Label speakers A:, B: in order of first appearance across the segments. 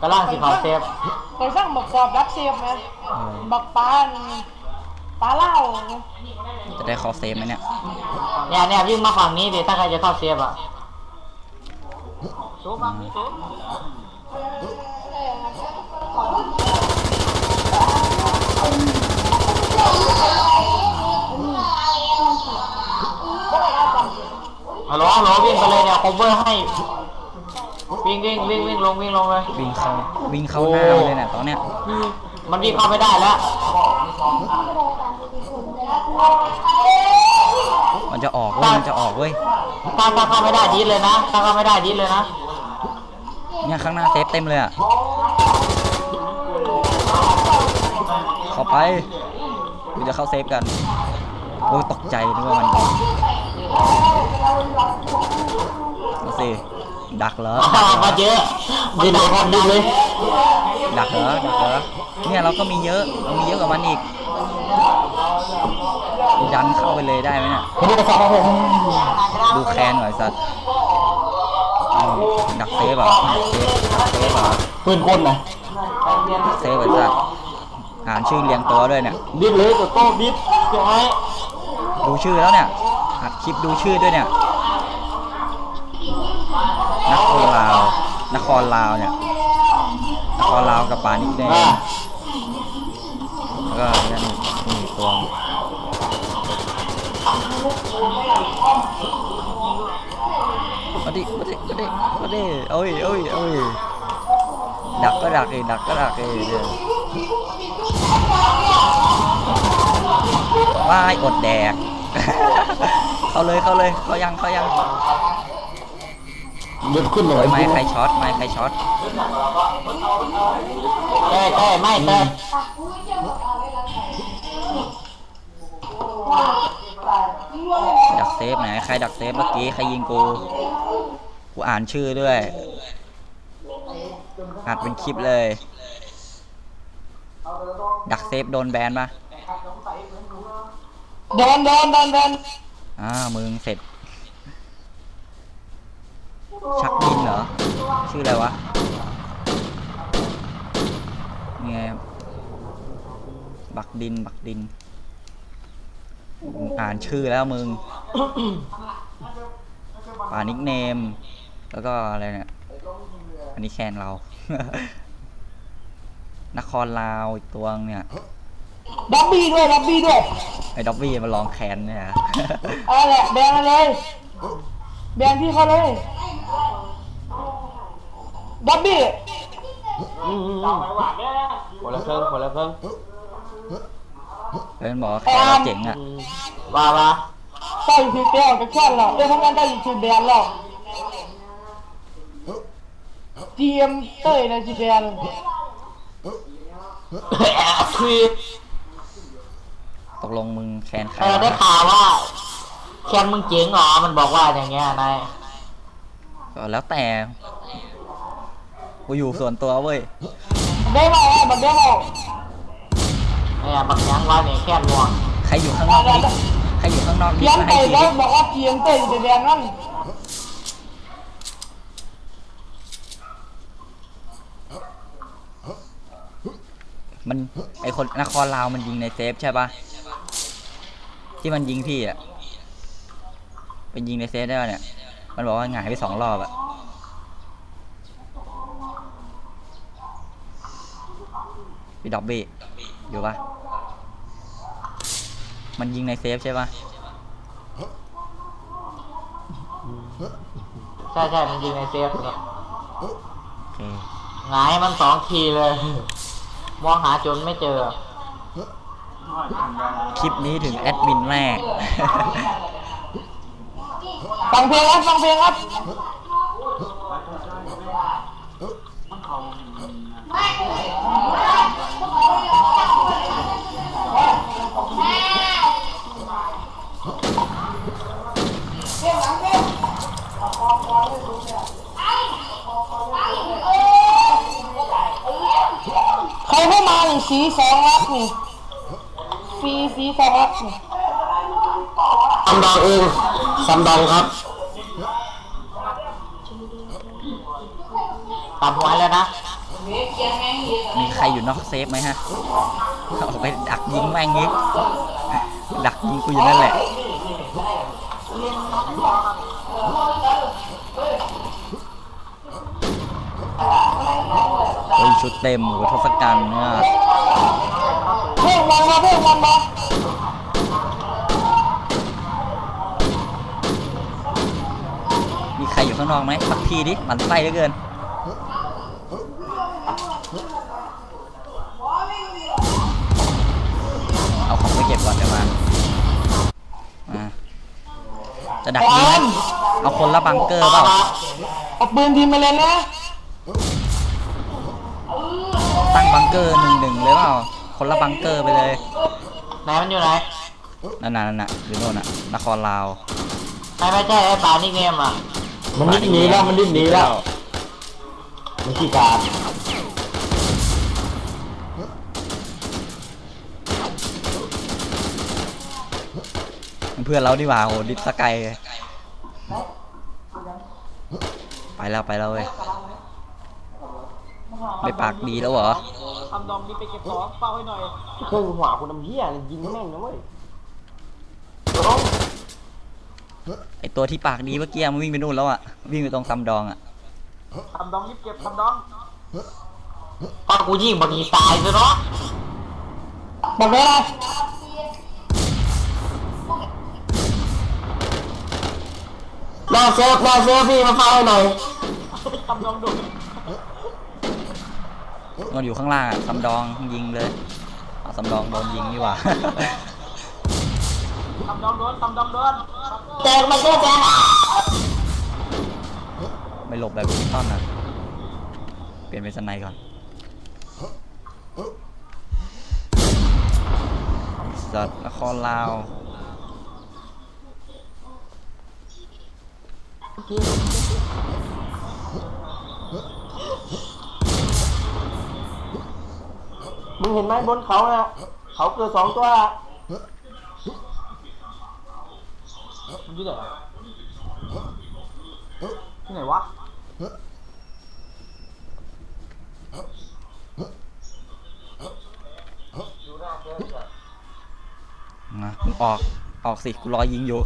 A: กำลังสิเขาเซฟ
B: เคยสร้างบักสอบดักเซฟไหม
C: เออ
B: บักปานปลาเล่า
C: จะได้เขาเซฟไหมเนี่ย
A: เนี่ยเนี่ยวิ่งมาฝั่งนี้ดิถ้าใครจะเข้าเซฟอะสูบังนี่สูฮัลโหลฮัลโหลวิ่งไปเลยเนี่ย cover ให้ วิ่งวิ่งวิ่งวิ่งลงวิ่งลงเลย
C: วิ่งเข้าวิ่งเข้าหน้าเลยเนี่ยตอนเนี้ย
A: มันวิ่งเข้าไม่ได้แล้ว
C: มันจะออกเว้ยมันจะออกเว้ย
A: ถ้าถ้าเข้าไม่ได้ดิสเลยนะถ้าเข้าไม่ได้ดิสเลยนะ
C: เนี่ยข้างหน้าเซฟเต็มเลยอะเข้าไปกูจะเข้าเซฟกันโอ้ยตกใจนึกว่ามันมาสิ ดักเหรอดักเหร
A: มา
C: อ
A: เยอะดิสเลยครับดิสเลย
C: ดักเหรอดักเหรอเนี่ยเราก็มีเยอะเรามีเยอะกว่ามันอีกดันเข้าไปเลยได้ไหมเนี่ย
A: ผมจะสอบผม
C: ดูแคนหน่อยสัตว์อืมดักเซฟเหรอดักเซฟดักเซฟเหรอ
A: ปืนกลนะ
C: ดักเซฟเหรอสัตว์อ่านชื่อเรียงตัวด้วยเนี่ย
A: ดิสเลยตัวโต้ดิสเดี๋ยวไว้
C: ดูชื่อแล้วเนี่ยอัดคลิปดูชื่อด้วยเนี่ย นครลาวเนี่ยนครลาวกับปานิกเน่
A: อ่า
C: แล้วก็นี่นนี่ตัวมาดิมาดิมาดิมาดิโอ้ยโอ้ยโอ้ยดักก็ดักเองดักก็ดักเองเนี่ยว่ายอดแดก เข้าเลยเข้าเลย เข้ายังเข้ายัง
A: เดินขึ้นเล
C: โอ้
A: ย
C: ยไม่ใครช็อตไม่ใครช็อต
A: เต้เต้ไม่เต้
C: ดักเซฟไหนใครดักเซฟเมื่อกี้ใครยิงกูกูอ่านชื่อด้วยอัดเป็นคลิปเลย ดักเซฟโดนแบนปะ
B: เดินเดินเดินเดิน
C: อ้าวมึงเสร็จ ชักดินเหรอ ชื่ออะไรวะนี่ไงบักดิน บักดินมึงอ่านชื่อแล้วมึง ป่านิกเนม แล้วก็อะไรเนี่ย อันนี้แคนเรา นครลาวอีกตัวนึงเนี่ย
B: ดับบี้ด้วยดับบี้ด้วย
C: ไอ้ด็อบบี้มาลองแคนเนี่ย
B: อะไรแหละแบนมาเลย แบนพี่เขาเลย ดับบี้
A: คนละเครื่องคนละเครื่อง
C: เพื่อนบอแคนเจ๋งอะ
A: ว่าว่า
B: ใต้สีแก้วจะแค่หรอเอ้ยทำงานใต้สีแบนหรอกเตรียมเต้ยนะสีแบน
A: คือ
C: ตกลงมึงแคนใคร
A: เออ
C: วะ
A: ได้ข่าวว่าแคนมึงเจ๋งเหรอมันบอกว่าอย่างเงี้ยนาย
C: ก็แล้วแต่ กูอยู่ส่วนตัวเว้ย
B: ได้บอกว่ามันได้บอก
A: เนี่ยบักยังว่าเนี่ยแคนง่วง
C: ใครอยู่ข้างนอกนี่ใครอยู่ข้างนอกนี่
B: เลี้ยง
C: มา
B: ไป
C: ให้ที
B: แล้วบอกว่าเตรียมเต้ยสีแบนนั่น
C: มันไอคนนครลาวมันยิงในเซฟใช่ปะที่มันยิงพี่อะเป็นยิงในเซฟได้ปะเนี่ย มันบอกว่าหงายไปสองรอบอะ พี่ด็อบบี้อยู่ปะมันยิงในเซฟใช่ปะ
A: ใช่ใช่มันยิงในเซฟครับ
C: โอเค
A: หงายมันสองทีเลย มองหาจนไม่เจอ
C: คลิปนี้ถึงแอดมินแรก
B: ฟังเพลงครับฟังเพลงครับ ใครเข้ามาหนึ่ง สีสองรักนี่ฟรีสีสองรักนี่
A: ซัมดองเองซัมดองครับตัดหัวแล้วนะ
C: มีใครอยู่นอกเซฟไหมฮะเอาไปดักยิงแม่งยิงดักยิงกูอยู่นั่นแหละ เฮ้ยชุดเต็มโหทศกัณฐ์เนี่ย
B: เพ่งวันมาเพ่งวันมา
C: มีใครอยู่ข้างนอกไหมสักทีดิมันไส้เหลือเกินเอาของไปเก็บก่อนเดี๋ยวมาจะดักยิงไหมเอาคนละบังเกอร์เปล่า
B: เอาปืนทีมไปเลยนะ
C: ตั้งบังเกอร์หนึ่งหนึ่งเลยเปล่าคนละบังเกอร์ไปเลย
A: ไหนมันอยู่ไหน
C: นั่นน่ะนั่นน่ะอยู่โน่นน่ะนครลาว
A: ไม่ไม่ใช่ไอ้ปานี่เกมอะ
D: มันดิ้นหนีแล้วมันดิ้นหนีแล้วมันขี้การ
C: เพื่อนเราดีกว่าโหดิสกายไปแล้วไปแล้วเว้ย ไม่ปากดีแล้วเหรอ
A: ทำดอมนี่ไปเก็บของเป้าให้หน่อย
D: เครื่องหัวคุณน้ำเหี้ยยิงแม่งนะเว้ย
C: ไอตัวที่ปากดีเมื่อกี้มันวิ่งไปนู่นแล้วอะวิ่งไปตรงซัมดองอะ
A: ทำดอมรีบเก็บทำดอมป้ากูยิงบอดีตายซะเนาะ
B: บอกเลยนะรอเซฟรอเซฟพี่มาเฝ้าให้หน่อย
A: ทำดอมโดน
C: มันอยู่ข้างล่างอะซัมดองยิงเลยเอาซัมดองโดนยิงดีกว่า
A: ทำดอมโดนทำดอมโดน
B: แตกมาเก็แตก
C: ไม่หลบแบบพิต้อนนะเปลี่ยนเป็นสไนก่อนสัตว์นครลาว
D: มึงเห็นไหมบนเขาน่ะ เขาเกิดสองตัว
A: มันอยู่ไหนที่ไหนวะ
C: นะมึงออกออกสิกูรอยิงอยู่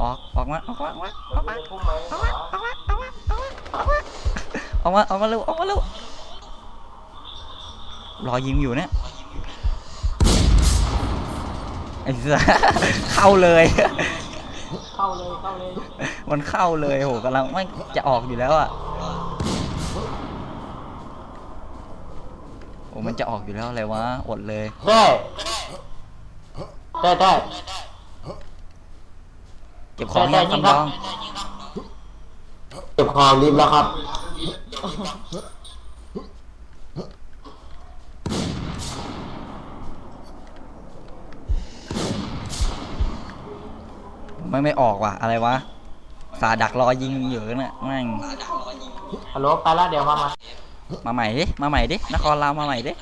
C: ออกออกมาออกมาออกมาออกมาออกมาออกมาออกมาออกมาออกมาออกมาเร็วออกมาเร็ว รอยิงอยู่เนี่ยไอ้เสือเข้าเลย
A: เข้าเลยเข้าเลย
C: มันเข้าเลยโหกำลังไม่จะออกอยู่แล้วอะโอ้มันจะออกอยู่แล้วอะไรวะอดเลย
A: ได้ได้ได้
C: เก็บของ
A: ได้
C: ยัง
A: ได้ยิง
C: คำ
A: ครั
C: ร
A: บ
C: อง
D: เก็บของรีบแล้วครับ
C: ไม่ไม่ออกว่ะ อะไรวะ สาดักรอยิงอยู่เนี่ยแม่ง
A: ฮัลโหลไปแล้วเดี๋ยวมามา
C: มาใหม่ดิ มาใหม่ดิ นครลาวมาใหม่ดิ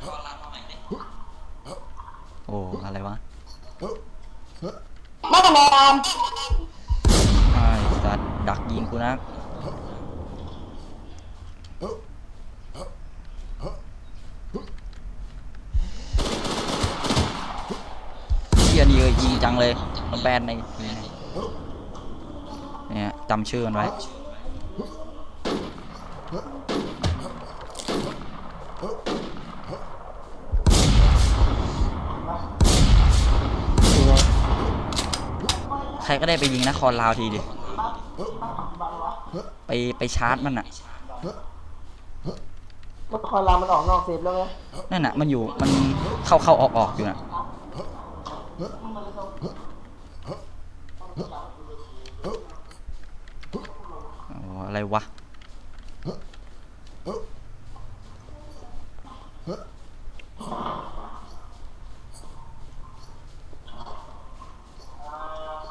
C: โอ้ อะไรวะ
B: มาแนม
C: ไอ้สัตว์ดักยิงกูนะเชียนี่เอ้ยยิงจังเลยมันแบนใน เนี่ยจำชื่อมันไว้ใครก็ได้ไปยิงนครลาวทีดิ ไปไปชาร์จมันอะ
D: นครรามมันออกนอกเซฟแล้วไง
C: นั่นน่ะ มันอยู่ มันเข้าเข้าออกออกอยู่น่ะ อะไรวะ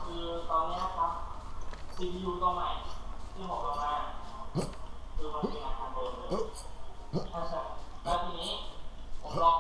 A: คือตอนนี้ครับซีพีตัวใหม่ที่ผมลงมาคือมันมีงา
E: นทำเดิมเลยใใช่แล้ทีนี้ลอง